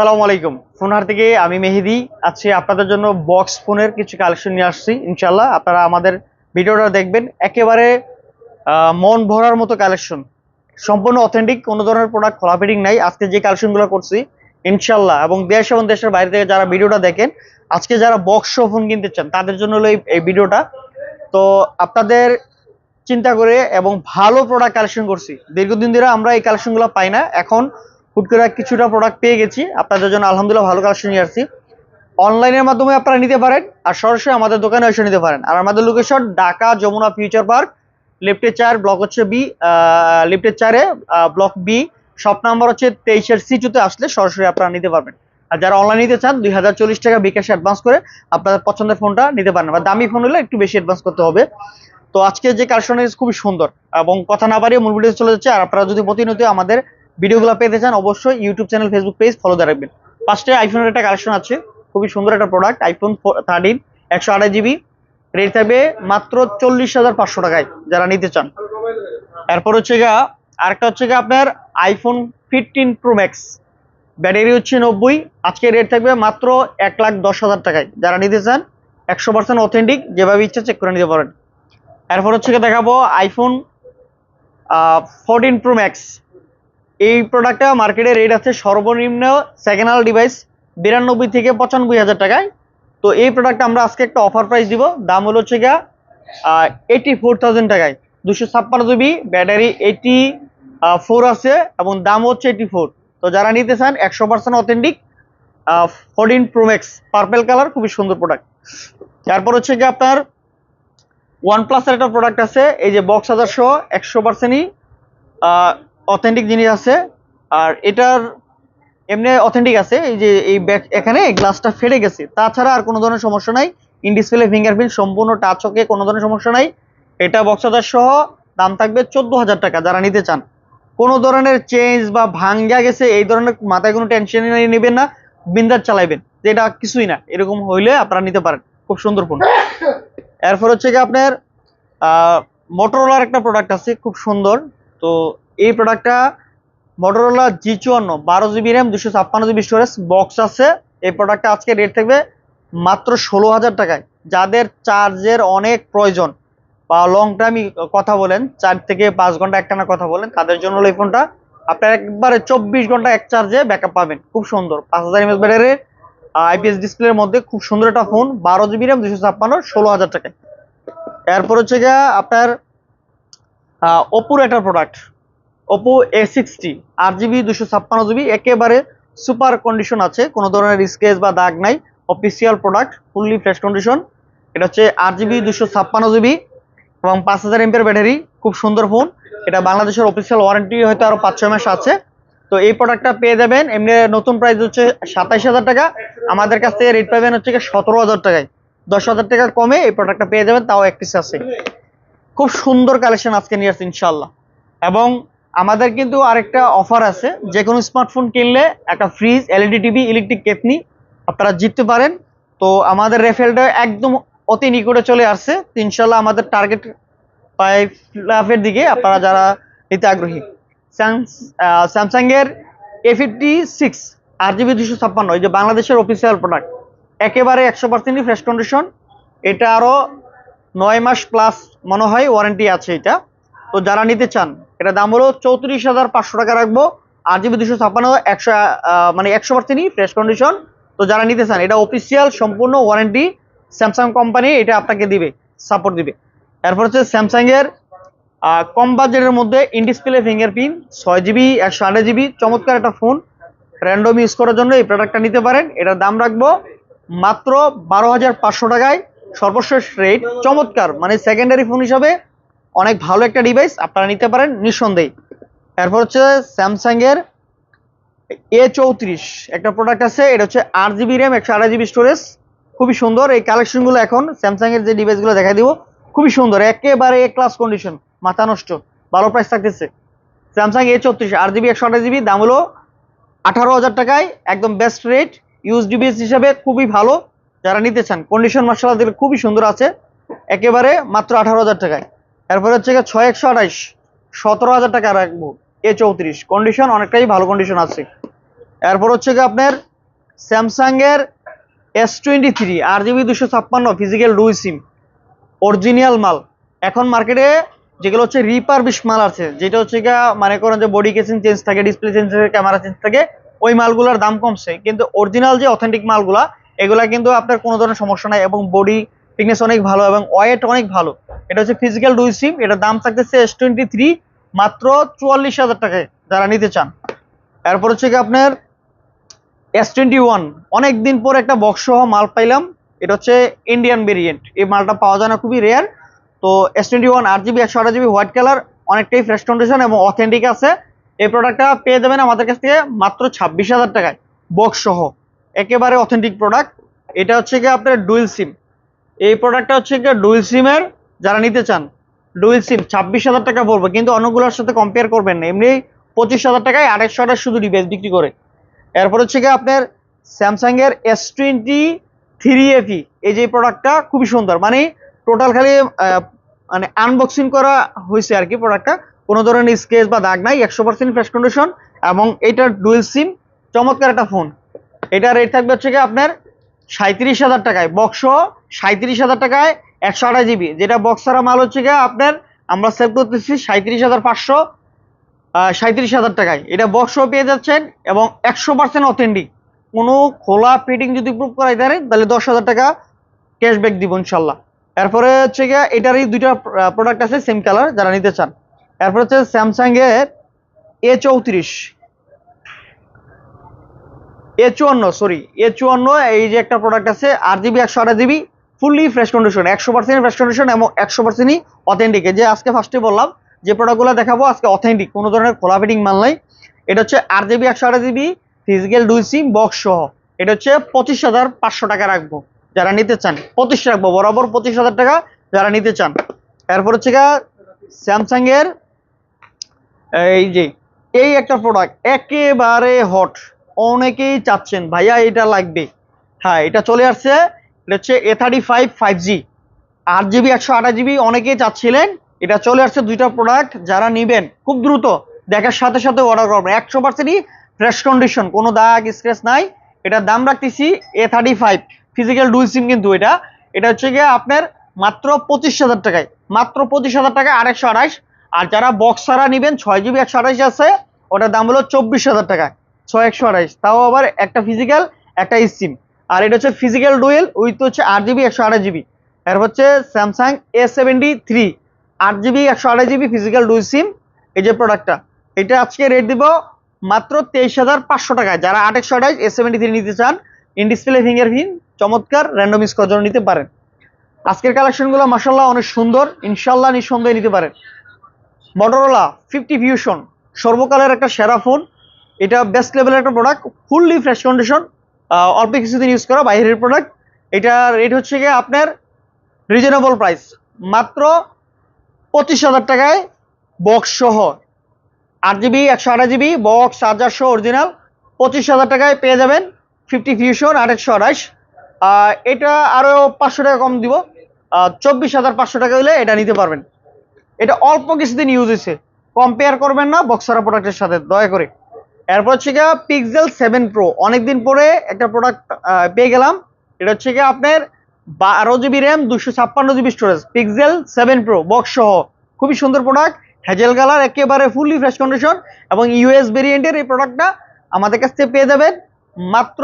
আসসালামু আলাইকুম। ফোনহার থেকে আমি মেহেদি। আজকে আপনাদের জন্য বক্স ফোনের কিছু কালেকশন নিয়ে আসছি ইনশাল্লাহ আপনারা আমাদের ভিডিওটা দেখবেন। একেবারে মন ভরার মতো কালেকশন। সম্পূর্ণ অথেন্টিক কোনো ধরনের প্রোডাক্ট ফিটিং নাই। আজকে যে কালেকশনগুলো করছি ইনশাল্লাহ এবং দেশ এবং দেশের বাইরে থেকে যারা ভিডিওটা দেখেন, আজকে যারা বক্স ফোন কিনতে চান, তাদের জন্য হলো এই ভিডিওটা। তো আপনাদের চিন্তা করে এবং ভালো প্রোডাক্ট কালেকশন করছি। দীর্ঘদিন ধরে আমরা এই কালেকশনগুলো পাই না। এখন হুট করে কিছুটা প্রোডাক্ট পেয়ে গেছি। আপনাদের জন্য আলহামদুলিল্লাহ ভালো কালেকশন নিয়ে আসছি। অনলাইনের মাধ্যমে আপনারা নিতে পারেন আর সরাসরি আমাদের দোকানে এসে নিতে পারেন। আর আমাদের location Dhaka Jamuna future park লিফটের চার ব্লক হচ্ছে বি লিফটের চারে ব্লক বি শপ নাম্বার হচ্ছে তেইশের সিচুতে আসলে সরাসরি আপনারা নিতে পারবেন। আর যারা অনলাইন নিতে চান, দুই হাজার চল্লিশ টাকা বিকাশ অ্যাডভান্স করে আপনাদের পছন্দের ফোনটা নিতে পারেন। বা দামি ফোন হলে একটু বেশি অ্যাডভান্স করতে হবে। তো আজকে যে কালেকশন খুবই সুন্দর এবং কথা না বাড়িয়ে মূল ভিডিও চলে যাচ্ছে। আর আপনারা যদি প্রতিনিয়ত আমাদের ভিডিওগুলো পেতে চান অবশ্যই YouTube channel Facebook page follow দিয়ে রাখবেন। ফার্স্টে আইফোনের একটা কালেকশন আছে, খুবই সুন্দর একটা প্রোডাক্ট আইফোন থার্টিন একশো আড়াই জিবি রেট থাকবে মাত্র চল্লিশ হাজার পাঁচশো টাকায় যারা নিতে চান। এরপর হচ্ছে গা আরেকটা হচ্ছে গা আপনার iPhone fifteen pro max battery হচ্ছে নব্বই, আজকে রেট থাকবে মাত্র এক লাখ দশ হাজার টাকায়। যারা নিতে চান, একশো পার্সেন্ট অথেন্টিক যেভাবে ইচ্ছা চেক করে নিতে পারেন। এরপর হচ্ছে দেখাবো আইফোন ফোরটিন প্রো ম্যাক্স এই প্রোডাক্টটা মার্কেটে রেট আছে সর্বনিম্ন সেকেন্ড হ্যান্ড ডিভাইস বিরানব্বই থেকে পঁচানব্বই হাজার টাকায়। তো এই প্রোডাক্টটা আমরা আজকে একটা অফার প্রাইস দিব। দাম হলো হচ্ছে গিয়া এইটি ফোর থাউজেন্ড টাকায়। দুশো ছাপ্পান্ন জিবি ব্যাটারি এইটি ফোর আছে এবং দাম হচ্ছে এইটি ফোর তো যারা নিতে চান, একশো percent authentic fourteen pro max purple colour খুবই সুন্দর প্রোডাক্ট তারপর হচ্ছে গিয়ে আপনার ওয়ান প্লাসের একটা প্রোডাক্ট আছে, এই যে বক্স হাজার সহ একশো পার্সেন্টই অথেন্টিক জিনিস আছে। আর এটার এমনি অথেন্টিক আছে, এই যে এই ব্যাক এখানে গ্লাসটা ফেটে গেছে। তাছাড়া আর কোনো ধরনের সমস্যা নাই। ইন ফিঙ্গারপ্রিন্ট সম্পূর্ণ টাচ ওকে কোনো ধরনের সমস্যা নাই। এটা বক্সাদার সহ দাম থাকবে চোদ্দ হাজার টাকা যারা নিতে চান। কোনো ধরনের চেঞ্জ বা ভাঙ্গা গেছে, এই ধরনের মাথায় কোনো টেনশন নেবেন না। বিন্দার চালাইবেন। যে এটা কিছুই না। এরকম হইলে আপনারা নিতে পারেন। খুব সুন্দর ফোন এরপর হচ্ছে কি আপনার মোটরোলার একটা প্রোডাক্ট আছে, খুব সুন্দর। তো এই প্রোডাক্টটা মোটরোলা জি চুয়ান্ন বারো জিবি র্যাম দুশো ছাপ্পান্ন জিবি স্টোরেজ বক্স আছে। এই প্রোডাক্টটা আজকে রেট থাকবে মাত্র ষোলো হাজার টাকায়। যাদের চার্জের অনেক প্রয়োজন, বা লং টাইম কথা বলেন, চার থেকে পাঁচ ঘণ্টা একটানা কথা বলেন, তাদের জন্য এই ফোনটা আপনার একবারে চব্বিশ ঘণ্টা এক চার্জে ব্যাকআপ পাবেন। খুব সুন্দর, পাঁচ হাজার এমএস ব্যাটারির আইপিএস ডিসপ্লের মধ্যে খুব সুন্দর একটা ফোন বারো জিবি র্যাম দুশো ছাপ্পান্ন, ষোলো হাজার টাকায়। এরপর হচ্ছে গিয়া আপনার ওপোর একটা প্রোডাক্ট ওপো এ সিক্সটি আট জিবি দুশো ছাপ্পান্ন জিবি একেবারে সুপার কন্ডিশন আছে। কোনো ধরনের স্কেচ বা দাগ নাই। Official product fully fresh condition এটা হচ্ছে আট জিবি দুশো ছাপ্পান্ন জিবি এবং পাঁচ হাজার এমপের ব্যাটারি খুব সুন্দর ফোন এটা বাংলাদেশের অফিসিয়াল ওয়ারেন্টি হয়তো আরও পাঁচ ছয় মাস আছে। তো এই প্রোডাক্টটা পেয়ে যাবেন। এমনি নতুন প্রাইস হচ্ছে সাতাইশ হাজার টাকা। আমাদের কাছ থেকে রেট পাবেন হচ্ছে সতেরো হাজার টাকায়। দশ হাজার টাকা কমে এই প্রোডাক্টটা পেয়ে যাবেন। তাও এক পিস আছে। খুব সুন্দর কালেকশন আজকে নিয়ে আসছে ইনশাল্লাহ এবং আমাদের কিন্তু আরেকটা অফার আছে। যে কোনো স্মার্টফোন কিনলে একটা fridge LED TV electric kettle আপনারা জিততে পারেন। তো আমাদের রেফেলটা একদম অতি নিকটে চলে আসছে। ইনশাল্লাহ আমাদের টার্গেট প্রায় লাভের দিকে আপনারা যারা নিতে আগ্রহী। স্যামসাং এর এ ফিফটি সিক্স আট জিবি দুশো ছাপ্পান্ন, এই যে বাংলাদেশের অফিসিয়াল প্রোডাক্ট একেবারে একশো পার্সেন্টই ফ্রেশ কন্ডিশন এটা আরও নয় মাস প্লাস মনে হয় ওয়ারেন্টি আছে এটা। তো যারা নিতে চান, এটা দাম হলো চৌত্রিশ হাজার পাঁচশো টাকা রাখব। আট জিবি দুশো ছাপ্পান্ন, একশো মানে একশো পার্সেন্টই ফ্রেশ কন্ডিশন তো যারা নিতে চান, এটা অফিসিয়াল সম্পূর্ণ ওয়ারেন্টি স্যামসাং কোম্পানি এটা আপনাকে দিবে সাপোর্ট দিবে। এরপর হচ্ছে স্যামসাং এর কম বাজেটের মধ্যে ইন ডিসপ্লে ফিঙ্গারপ্রিন্ট ছয় জিবি একশো আঠাশ জিবি চমৎকার একটা ফোন র্যান্ডম ইউজ করার জন্য এই প্রোডাক্টটা নিতে পারেন। এটার দাম রাখব মাত্র বারো হাজার পাঁচশো টাকায়। সর্বশেষ রেট চমৎকার মানে সেকেন্ডারি ফোন হিসাবে অনেক ভালো একটা ডিভাইস আপনারা নিতে পারেন নিঃসন্দেহে। এরপর হচ্ছে স্যামসাং এর এ চৌত্রিশ, একটা প্রোডাক্ট আছে, এটা হচ্ছে আট জিবি র্যাম একশো আড়াই জিবি স্টোরেজ খুবই সুন্দর, এই কালেকশনগুলো এখন স্যামসাং এর যে ডিভাইসগুলো দেখা দিব, খুবই সুন্দর, একেবারে এ ক্লাস কন্ডিশন মাথা নষ্ট, ভালো প্রাইস থাকতেছে। স্যামসাং এ চৌত্রিশ, আট জিবি একশো আঠাশ জিবি দাম হলো আঠারো হাজার টাকায়, একদম বেস্ট রেট ইউজ ডিভাইস হিসাবে খুবই ভালো। যারা নিতে চান কন্ডিশন মার্শাল খুবই সুন্দর আছে, একেবারে মাত্র আঠারো হাজার টাকায়। এরপরে হচ্ছে গিয়ে ছয় একশো আঠাইশ, সতেরো হাজার টাকা রাখব। এ চৌত্রিশ কন্ডিশন অনেকটাই ভালো কন্ডিশন আছে। এরপর হচ্ছে গিয়ে আপনার স্যামসাং এর এস টোয়েন্টি থ্রি আর জিবি দুশো ছাপ্পান্ন ফিজিক্যাল ডুই সিম অরিজিনাল মাল। এখন মার্কেটে যেগুলো হচ্ছে রিপারবিশ মাল আছে, যেটা হচ্ছে গিয়া মানে করেন যে বডি কেসিং চেঞ্জ থাকে ডিসপ্লে চেঞ্জ থাকে ক্যামেরা চেঞ্জ থাকে, ওই মালগুলোর দাম কমছে। কিন্তু অরিজিনাল যে অথেন্টিক মালগুলা, এগুলা কিন্তু আপনার কোনো ধরনের সমস্যা নাই এবং বডি ফিটনেস অনেক ভালো এবং ওয়েট অনেক ভালো। এটা হচ্ছে ফিজিক্যাল ডুই সিম এটার দাম থাকতেছে এস টোয়েন্টি থ্রি মাত্র চুয়াল্লিশ হাজার টাকায় যারা নিতে চান। এরপর হচ্ছে কি আপনার এস টোয়েন্টি ওয়ান অনেকদিন পর একটা বক্স সহ মাল পাইলাম। এটা হচ্ছে ইন্ডিয়ান ভেরিয়েন্ট এই মালটা পাওয়া যায় না, খুবই রেয়ার তো এস টোয়েন্টি ওয়ান আট জিবি একশো আট জিবি হোয়াইট কালার অনেকটাই ফ্রেশ কন্ডিশন এবং অথেন্টিক আছে। এই প্রোডাক্টটা পেয়ে যাবেন আমাদের কাছ থেকে মাত্র ছাব্বিশ হাজার টাকায় বক্স সহ। একেবারে অথেন্টিক প্রোডাক্ট এটা হচ্ছে কি আপনার ডুয়েল সিম এই প্রোডাক্টটা হচ্ছে কি ডুয়েল সিমের যারা নিতে চান ডুয়েল সিম ছাব্বিশ হাজার টাকা পড়বে, কিন্তু অন্যগুলোর সাথে কম্পেয়ার করবেন না। এমনি পঁচিশ হাজার টাকায় আড়াইশো আঠাশ শুধু ডিভাইস বিক্রি করে। এরপর হচ্ছে কি আপনার স্যামসাং এর এস টোয়েন্টি থ্রি এফি এই যে প্রোডাক্টটা খুবই সুন্দর। মানে টোটাল খালি মানে আনবক্সিং করা হয়েছে আর কি প্রোডাক্টটা কোনো ধরনের স্কেচ বা দাগ নাই, একশো পার্সেন্ট ফ্রেশ কন্ডিশন এবং এটার ডুয়েল সিম চমৎকার একটা ফোন এটা রেট থাকবে হচ্ছে কি আপনার সাঁত্রিশ হাজার টাকায়। বক্স সাঁত্রিশ হাজার টাকায় একশো আঠাশ জিবি যেটা বক্স ছাড়া মাল হচ্ছে গিয়ে আপনার, আমরা সেভ করতেছি সাঁত্রিশ হাজার পাঁচশো সাঁত্রিশ হাজার টাকায়। এটা বক্সও পেয়ে যাচ্ছেন এবং একশো পার্সেন্ট অথেন্টিক কোনো খোলা ফিটিং যদি প্রুভ করাই দেয় তাহলে দশ হাজার টাকা ক্যাশব্যাক দিব ইনশাল্লাহ। এরপরে হচ্ছে গিয়ে এটারই দুইটা প্রোডাক্ট আছে সেম কালার যারা নিতে চান। এরপর হচ্ছে স্যামসাংয়ের এ চৌত্রিশ। এ চুয়ান্ন সরি এ চুয়ান্ন, এই যে একটা প্রোডাক্ট আছে, আট জিবি একশো আঠাশ জিবি ফুললি ফ্রেশ কন্ডিশন একশো পার্সেন্ট ফ্রেশ কন্ডিশন এবং একশো পার্সেন্টই অথেন্টিক যে আজকে ফার্স্টে বললাম, যে প্রোডাক্টগুলো দেখাবো, আজকে অথেন্টিক কোনো ধরনের খোলা ফিটিং মাল নাই। এটা হচ্ছে আট জিবি একশো আঠাশ জিবি ফিজিক্যাল দুই সিম বক্স সহ। এটা হচ্ছে পঁচিশ হাজার পাঁচশো টাকা রাখব যারা নিতে চান। পঁচিশ রাখব, বরাবর পঁচিশ হাজার টাকা যারা নিতে চান। এরপর হচ্ছে গা স্যামসাং এর এই যে, এই একটা প্রোডাক্ট একেবারে হট অনেকেই চাচ্ছেন, ভাইয়া, এটা লাগবে। হ্যাঁ এটা চলে আসছে, এটা হচ্ছে A thirty five five G আট জিবি একশো আঠাশ জিবি অনেকেই চাচ্ছিলেন, এটা চলে আসছে দুইটা প্রোডাক্ট যারা নিবেন, খুব দ্রুত, দেখার সাথে সাথে অর্ডার করবেন। একশো পার্সেন্টই ফ্রেশ কন্ডিশন কোনো দাগ স্ক্রেচ নাই। এটার দাম রাখতেছি A thirty five physical dual SIM কিন্তু এটা। এটা হচ্ছে গিয়ে আপনার মাত্র পঁচিশ হাজার টাকায়, মাত্র পঁচিশ হাজার টাকায় আর একশো আঠাশ। আর যারা বক্স ছাড়া নেবেন, ছয় জিবি একশো আঠাশ আছে, ওটার দাম হলো চব্বিশ হাজার টাকা ছয় একশো আঠাশ তাও আবার একটা ফিজিক্যাল একটা সিম আর এটা হচ্ছে ফিজিক্যাল ডুয়েল উইথ হচ্ছে আট জিবি একশো আঠাশ জিবি এরপর হচ্ছে স্যামসাং এ সেভেন্টি থ্রি আট জিবি একশো আঠাশ জিবি ফিজিক্যাল ডুয়েল সিম এই যে প্রোডাক্টটা এটা আজকে রেট দিব মাত্র তেইশ হাজার পাঁচশো টাকায়। যারা আট, একশো আঠাশ এ সেভেন্টি থ্রি নিতে চান ইন ডিসপ্লে ফিঙ্গারপ্রিন্ট চমৎকার র্যান্ডম স্কোর জন্য নিতে পারেন। আজকের কালেকশনগুলো মাসাল্লাহ অনেক সুন্দর ইনশাল্লাহ নিঃসন্দেহে নিতে পারেন। মটোরোলা ফিফটি ফিউশন সর্বকালের একটা সেরা ফোন এটা বেস্ট লেভেলের একটা প্রোডাক্ট ফুললি ফ্রেশ কন্ডিশন অল্প কিছুদিন ইউজ করা বাইরের প্রোডাক্ট এটা রেট হচ্ছে গিয়ে আপনার রিজনেবল প্রাইস মাত্র পঁচিশ হাজার টাকায় বক্স সহ। আট জিবি একশো আঠাশ জিবি বক্স চার্জার সহ অরিজিনাল পঁচিশ হাজার টাকায় পেয়ে যাবেন ফিফটি ফিউশন আট একশো আঠাশ। এটা আরও পাঁচশো টাকা কম দিব। চব্বিশ হাজার পাঁচশো টাকা হলে এটা নিতে পারবেন। এটা অল্প কিছুদিন ইউজ হয়েছে। কম্পেয়ার করবেন না বক্সারা প্রোডাক্টের সাথে, দয়া করে। এরপর হচ্ছে গিয়ে পিক্সেল সেভেন প্রো অনেকদিন পরে একটা প্রোডাক্ট পেয়ে গেলাম। এটা হচ্ছে গিয়ে আপনার বারো জিবি র্যাম দুশো ছাপ্পান্ন GB storage Pixel seven pro box সহ। খুবই সুন্দর প্রোডাক্ট হ্যাজেল কালার একেবারে ফুললি ফ্রেশ কন্ডিশন এবং ইউএস ভেরিয়েন্টের এই প্রোডাক্টটা আমাদের কাছ থেকে পেয়ে যাবেন। মাত্র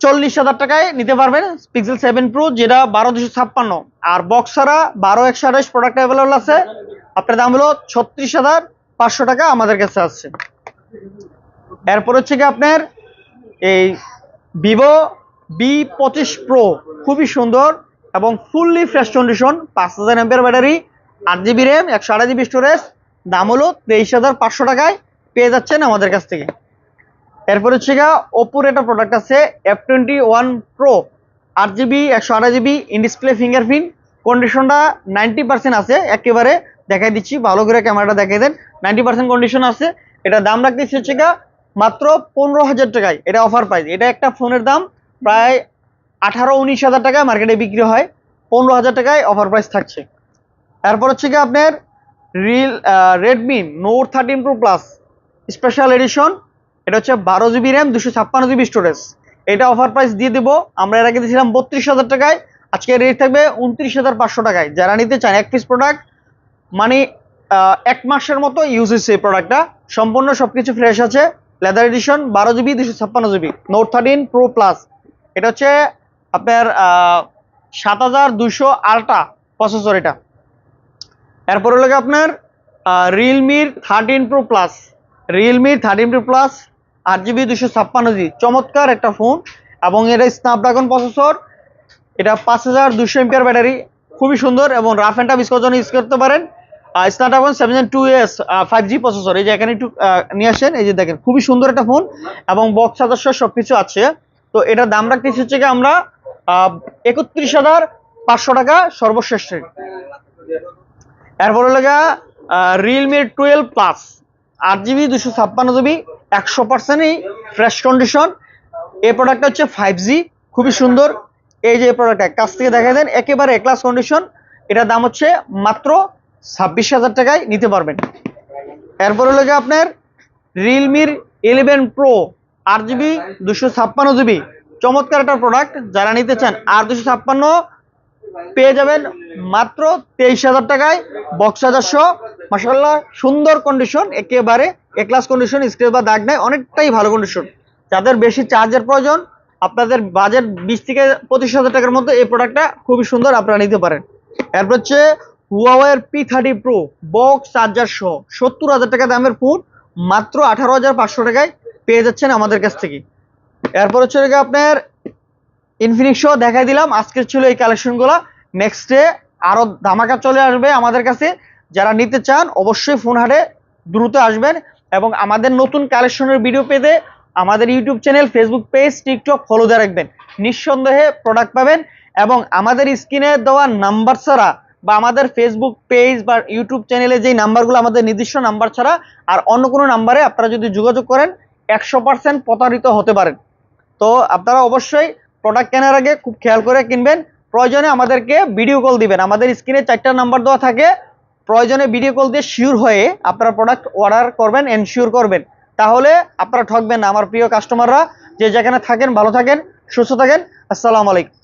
চল্লিশ হাজার টাকায় নিতে পারবেন পিক্সেল সেভেন প্রো যেটা বারো দুশো ছাপ্পান্ন। আর বক্স ছাড়া বারো একশো আঠাশ প্রোডাক্ট অ্যাভেলেবল আছে। আপনার দাম হলো ছত্রিশ হাজার পাঁচশো টাকা আমাদের কাছে আসছে এরপর হচ্ছে কি আপনার এই ভিভো বি পঁচিশ প্রো খুবই সুন্দর এবং ফুললি ফ্রেশ কন্ডিশন পাঁচ হাজার এমপের ব্যাটারি আট জিবি র্যাম একশো আঠাশ জিবি স্টোরেজ দাম হলো তেইশ হাজার পাঁচশো টাকায় পেয়ে যাচ্ছেন আমাদের কাছ থেকে। এরপর হচ্ছে গা ওপোর একটা প্রোডাক্ট আছে এফ টোয়েন্টি ওয়ান প্রো আট জিবি একশো আঠাশ জিবি ইনডিসপ্লে ফিঙ্গারপ্রিন্ট কন্ডিশনটা নাইনটি পার্সেন্ট আছে, একেবারে দেখাই দিচ্ছি, ভালো করে ক্যামেরাটা দেখাই দেন নাইনটি পার্সেন্ট কন্ডিশন আছে এটা দাম রাখতেছি হচ্ছে গা মাত্র পনেরো হাজার টাকায়। এটা অফার প্রাইস এটা একটা ফোনের দাম প্রায় আঠারো উনিশ হাজার টাকায় মার্কেটে বিক্রি হয়। পনেরো হাজার টাকায় অফার প্রাইস থাকছে। তারপর হচ্ছে কি আপনার reel Redmi note thirteen pro plus special edition এটা হচ্ছে বারো জিবি র্যাম দুশো ছাপ্পান্ন জিবি স্টোরেজ এটা অফার প্রাইস দিয়ে দেবো। আমরা এর আগে দিয়েছিলাম বত্রিশ হাজার টাকায়। আজকে রেট থাকবে উনত্রিশ হাজার পাঁচশো টাকায়। যারা নিতে চান এক পিস প্রোডাক্ট মানে এক মাসের মতো ইউজ হয়েছে এই প্রোডাক্টটা সম্পূর্ণ সবকিছু ফ্রেশ আছে। লেদার এডিশন বারো জিবি দুশো ছাপ্পান্ন GB note thirteen pro plus এটা হচ্ছে আপনার সাত হাজার দুশো আলট্রা প্রসেসর এটা। এরপর হলো গিয়ে আপনার রিয়েলমির থার্টিন প্রো প্লাস রিয়েলমির থার্টিন প্রো প্লাস আট জিবি দুশো ছাপ্পান্ন জিবি চমৎকার একটা ফোন এবং এটা স্ন্যাপড্রাগন প্রসেসর এটা পাঁচ হাজার দুশো এমপিআর ব্যাটারি। খুবই সুন্দর এবং রাফ অ্যান্ড টাফ ইউজ করতে পারেন। Snapdragon seven two S five G processor এই যে এখানে একটু নিয়ে আসেন, এই যে দেখেন, খুবই সুন্দর একটা ফোন এবং বক্স সদস্য সব কিছু আছে। তো এটার দাম রাখতেছি হচ্ছে কি আমরা একত্রিশ হাজার পাঁচশো টাকা সর্বশেষ। এরপর হলো গা রিয়েলমি টুয়েলভ প্লাস আট জিবি দুশো ছাপ্পান্ন জিবি একশো পার্সেন্টই ফ্রেশ কন্ডিশন এই প্রোডাক্টটা হচ্ছে ফাইভ জি খুবই সুন্দর। এই যে প্রোডাক্টটা কাছ থেকে দেখা দেন, একেবারে ক্লাস কন্ডিশন এটার দাম হচ্ছে মাত্র ছাব্বিশ হাজার টাকায় নিতে পারবেন। এরপর হলো গিয়ে আপনার রিয়েলমির ইলেভেন প্রো আট জিবি দুশো ছাপ্পান্ন জিবি চমৎকার একটা প্রোডাক্ট যারা নিতে চান আর দুশো ছাপ্পান্ন পেয়ে যাবেন মাত্র তেইশ হাজার টাকায়। বক্স হাজারশো মাসাল্লাহ সুন্দর কন্ডিশন একেবারে এ ক্লাস কন্ডিশন স্ক্রেচ বা দাগ নেয় অনেকটাই ভালো কন্ডিশন যাদের বেশি চার্জের প্রয়োজন, আপনাদের বাজেট বিশ থেকে পঁচিশ হাজার টাকার মধ্যে এই প্রোডাক্টটা খুবই সুন্দর আপনারা নিতে পারেন। এরপর হচ্ছে হুয়াওয়ের P thirty pro box charger সহ সত্তর হাজার টাকা দামের ফোন মাত্র আঠারো হাজার পাঁচশো টাকায় পেয়ে যাচ্ছেন আমাদের কাছ থেকে। এরপর হচ্ছে আপনার ইনফিনিক্সও দেখাই দিলাম। আজকের ছিল এই কালেকশনগুলো নেক্সটে আরও ধামাকা চলে আসবে আমাদের কাছে। যারা নিতে চান, অবশ্যই ফোন হাটে দ্রুত আসবেন। এবং আমাদের নতুন কালেকশনের ভিডিও পেতে আমাদের YouTube channel Facebook page TikTok follow দিয়ে রাখবেন। নিঃসন্দেহে প্রোডাক্ট পাবেন। এবং আমাদের স্ক্রিনে দেওয়া নাম্বার ছাড়া বা আমাদের ফেসবুক পেজ বা ইউটিউব চ্যানেলে যেই নাম্বারগুলো আমাদের নির্দিষ্ট নাম্বার ছাড়া, আর অন্য কোনো নাম্বারে আপনারা যদি যোগাযোগ করেন, একশো পার্সেন্ট প্রতারিত হতে পারেন। তো আপনারা অবশ্যই প্রোডাক্ট কেনার আগে খুব খেয়াল করে কিনবেন। প্রয়োজনে আমাদেরকে ভিডিও কল দিবেন। আমাদের স্ক্রিনে চারটা নাম্বার দেওয়া থাকে। প্রয়োজনে ভিডিও কল দিয়ে শিওর হয়ে আপনারা প্রোডাক্ট অর্ডার করবেন এনশিওর করবেন। তাহলে আপনারা ঠকবেন না। আমার প্রিয় কাস্টমাররা যে যেখানে থাকেন, ভালো থাকেন, সুস্থ থাকেন। আসসালামু আলাইকুম।